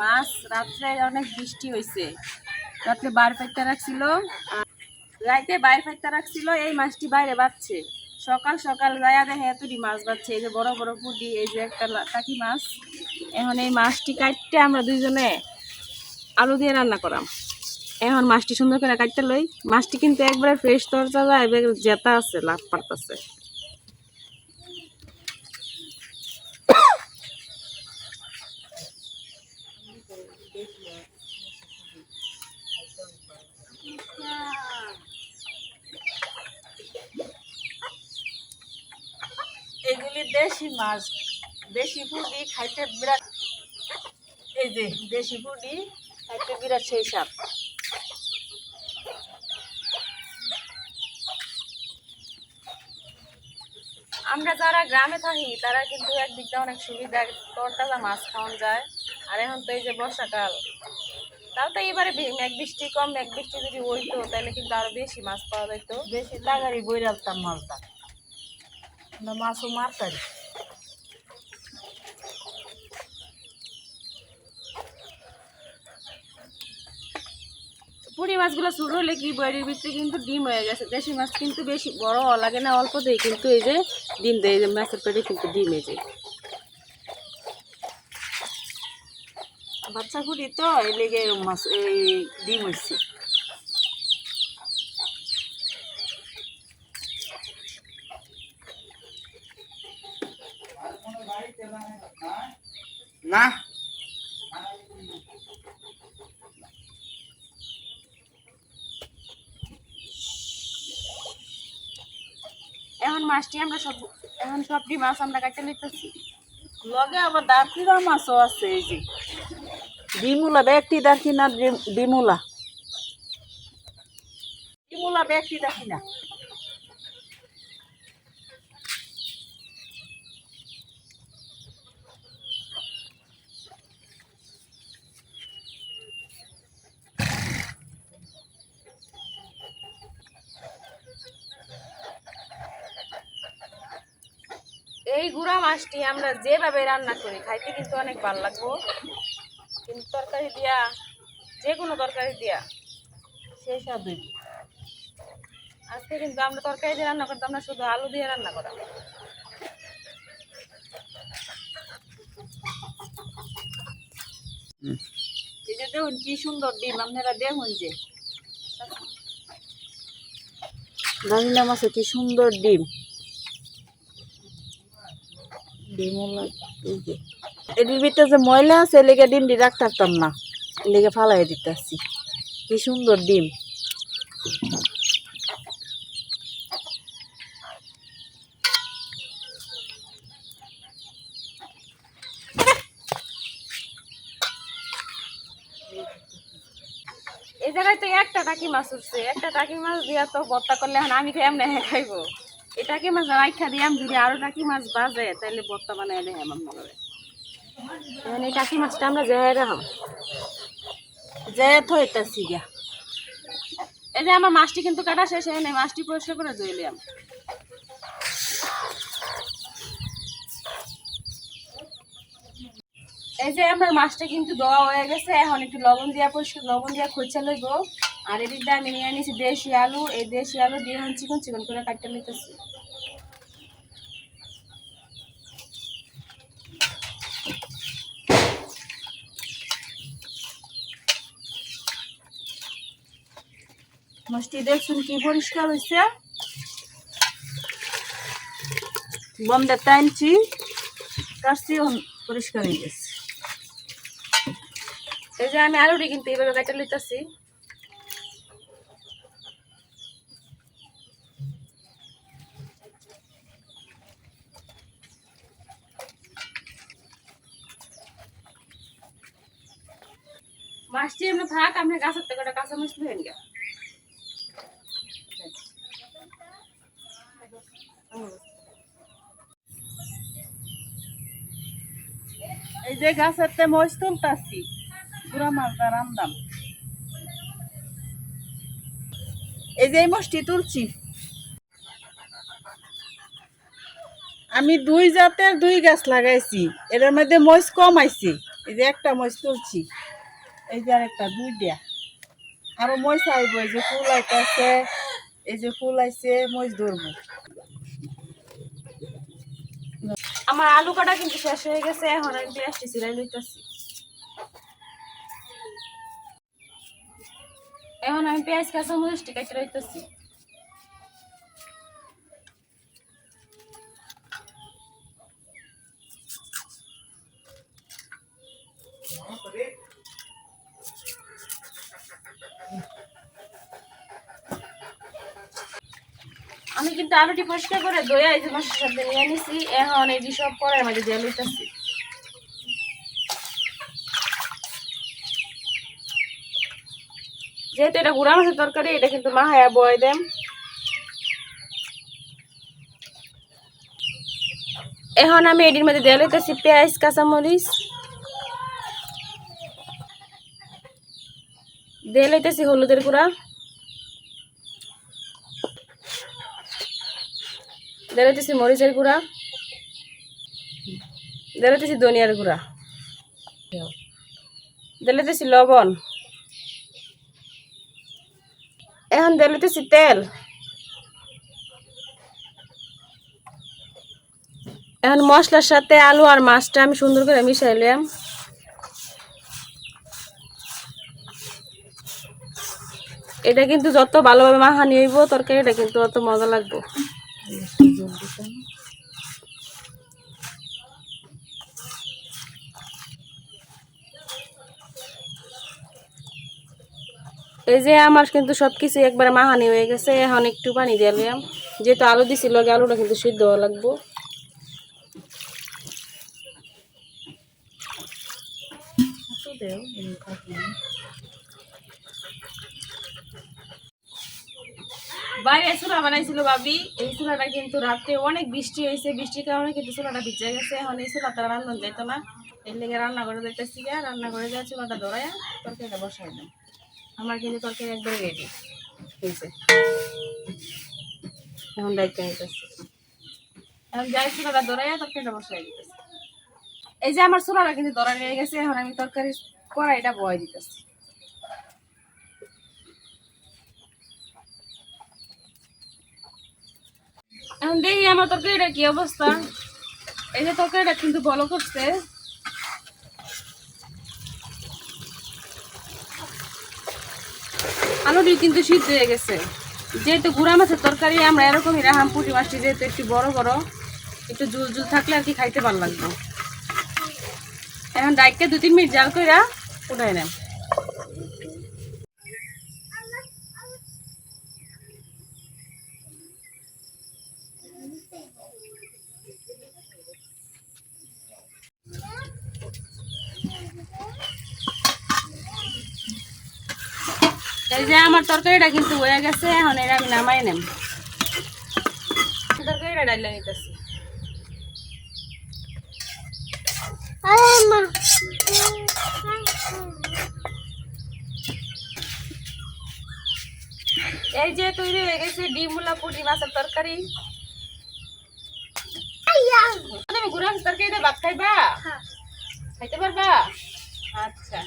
মাছ, রাত্রে বার রাখছিল। রাইতে রাখছিল, এই মাছটি বাইরে সকাল সকাল যায়া দেখে এতটি মাছ বাচ্ছে এই যে বড় বড় পুটি, এই যে একটা টাকি মাছ। এখন এই মাছটি কাটতে আমরা দুইজনে আলু দিয়ে রান্না করাম। এখন মাছটি সুন্দর করে কাটতে লই। মাছটি কিন্তু একবারে ফ্রেশ তরজা যায় এবার জেতা আছে লাভ পারতাছে। এগুলি দেশি মাছ। দেশি ফুডি খাইতে বিরাট এই যে, দেশি ফুডি খাইতে বিরাট সেই সাপ। আমরা যারা গ্রামে থাকি, তারা কিন্তু একদিক দিয়ে অনেক সুবিধা তরতাজা মাছ খাওয়ান যায়। আর এখন তো এই যে বর্ষাকাল, তাও তো এবারে মেঘ বৃষ্টি কম, মেঘ বৃষ্টি যদি হইতো, তাহলে কিন্তু আরও বেশি মাছ পাওয়া যেত বেশি তাগারি বই রাখতাম আমরা মাছও মারতারি পুঁটি মাছগুলো শুরু হলে কি বইয়ের ভিতরে কিন্তু ডিম হয়ে গেছে। দেশি মাছ কিন্তু বেশি বড় লাগে না অল্পতেই কিন্তু এই যে ডিম দেয় এই যে মাছের পেটে কিন্তু ডিম এই যে। বাচ্চা ফুডি তো, এই লেগে মাছ, এই ডিম হয়েছে না। এখন মাছটি আমরা সব এখন সবটি মাছ আমরা কাটতে নিতেছি। লগে আবার দারকিরা মাছও আছে এই যে। ডিমুলা ব্যক্তি দেখি না ডিম- ডিমুলা ডিমুলা ব্যক্তি দেখি না। এই গুঁড়া মাছটি আমরা যেভাবে রান্না করি, খাইতে কিন্তু অনেক ভালো লাগবো। কিন্তু তরকারি দিয়া, যে কোনো তরকারি দিয়া সেই সাদুই আজকে কিন্তু আমরা তরকারি দিয়ে রান্না করতাম না শুধু আলু দিয়ে রান্না করা। এই দেখুন, কি সুন্দর ডিম, আপনারা দেখুন যে। জানিনা মাছে কি সুন্দর ডিম। এটির ভিতরে যে ময়লা আছে লেগে ডিম দিয়ে রাখতে পারতাম না। লেগে ফালাই দিতেছি। কি সুন্দর ডিম। এই জায়গায় তো একটা টাকি মাছ উঠছে। একটা টাকি মাছ দিয়া তো ভর্তা করলে এখন আমি খাই এমনি খাইবো। এই টাকি মাছ রাইখা দিয়াম যদি আরও টাকি মাছ বাজে তাহলে ভর্তা বানাই দেয় আমার মনে হয় এখন এই টাকি মাছটা আমরা জেহাই রাখাম যে থইতাছি গা এই যে আমার মাছটি কিন্তু কাটা শেষ হয় নাই, মাছটি পরিষ্কার করে ধুইলাম এই যে আমার মাছটা কিন্তু দেওয়া হয়ে গেছে, এখন একটু লবণ দিয়া পরিষ্কার লবণ দিয়া খোঁচা লইব। আর এদিক দিয়ে আমি নিয়ে নিয়েছি দেশি আলু। এই দেশি আলু দিয়ে এখন চিকন চিকন করে কাটতে নিতেছি। মাছটি দেখছুন কি পরিষ্কার হয়েছে বন্ধে টানছি, কাটছি পরিষ্কার হয়ে গেছে এই যে আমি আলুটি কিন্তু এইভাবে কাটতে লইতেছি মাছটি এমনি থাক আপনি গাছের থেকে একটা কাঁচা মাছ ধরেন গা এই যে গাছের তে মজ তুলতাছি, পুরা মাছটা রান্দাম এই যে এই তুলছি। আমি দুই জাতের দুই গাছ লাগাইছি এর মধ্যে মজ কম আইছে, এই যে একটা মজ তুলছি। এই যে আরেকটা দুই দিয়া। আরও মই চাইব এই যে ফুল আইতাছে, এই যে ফুল আইছে মই ধরব। আমার আলু কাটা কিন্তু শেষ হয়ে গেছে, এখন আমি পেঁয়াজটি সিলাই লইতেছি। এখন আমি পেঁয়াজ কাঁচা মরিচটি কেটে লইতেছি। আমি কিন্তু আলুটি পরিষ্কার করে দইয়া এই যে মাছের সাথে নিয়ে নিছি। এখন এই সব করার মাঝে দিয়ে লইতেছি। যেহেতু এটা গুড়া মাছের তরকারি, এটা কিন্তু মা হায়া বয় দেম এখন আমি এটির মধ্যে দিয়ে লইতেছি পেঁয়াজ, কাঁচামরিচ। দিয়ে লইতেছি হলুদের গুঁড়া। দিতেছি মরিচের গুঁড়া। দিতেছি ধনিয়ার গুঁড়া। দিতেছি লবণ। এখন দিতেছি তেল। এখন মশলার সাথে আলু আর মাছটা আমি সুন্দর করে মিশাইলাম এটা কিন্তু যত ভালোভাবে মাখানি হইব, তরকারিটা কিন্তু অত মজা লাগবে। এই যে আমার কিন্তু সব কিছু একবারে মাহানি হয়ে গেছে। এখন একটু পানি দিয়ে লিয়াম যেহেতু আলু দিছিল আলুটা কিন্তু সিদ্ধ লাগবো। বাইরে চুলা বানাইছিল ভাবি। এই চুলাটা কিন্তু রাতে অনেক বৃষ্টি হয়েছে। বৃষ্টির কারণে কিন্তু চুলাটা ভিজে গেছে। এখন এই চুলাটা রান্না যাইতো না। এর লেগে রান্না করে যাইতেছি রান্না করে যায় চুলাটা ধরায় তরকারিটা বসাই দেন আমার কিন্তু তরকারি একবারে রেডি হয়েছে এখন দায়িত্ব নিতেছি এখন যাই চুলাটা ধরাইয়া তরকারিটা বসাই দিতেছি। এই যে আমার চুলাটা কিন্তু ধরা হয়ে গেছে, এখন আমি তরকারি কড়াইটা বয় দিতেছি। এখন দেখি আমার তরকারিটা কি অবস্থা। এই যে তরকারিটা কিন্তু বলো করছে। আলুটি কিন্তু শীত হয়ে গেছে। যেহেতু গুড়া মাছের তরকারি, আমরা এরকমই রাহাম পুঁটি মাছটি যেহেতু একটু বড় বড়, একটু জুল জুল থাকলে আর কি খাইতে ভালো লাগবে এখন ডাইককে দু তিন মিনিট জাল করে উঠাই নেন। এই যে আমার তরকারিটা কিন্তু হয়ে গেছে এখন এটা আমি নামাই নেম তরকারিটা ডাইলে নিতেছি। এই যে তৈরি হয়ে গেছে ডিমুলা পুটি মাছের তরকারি। তুমি গুড়া মাছের তরকারি দিয়ে ভাত খাইবা? খাইতে পারবা? আচ্ছা।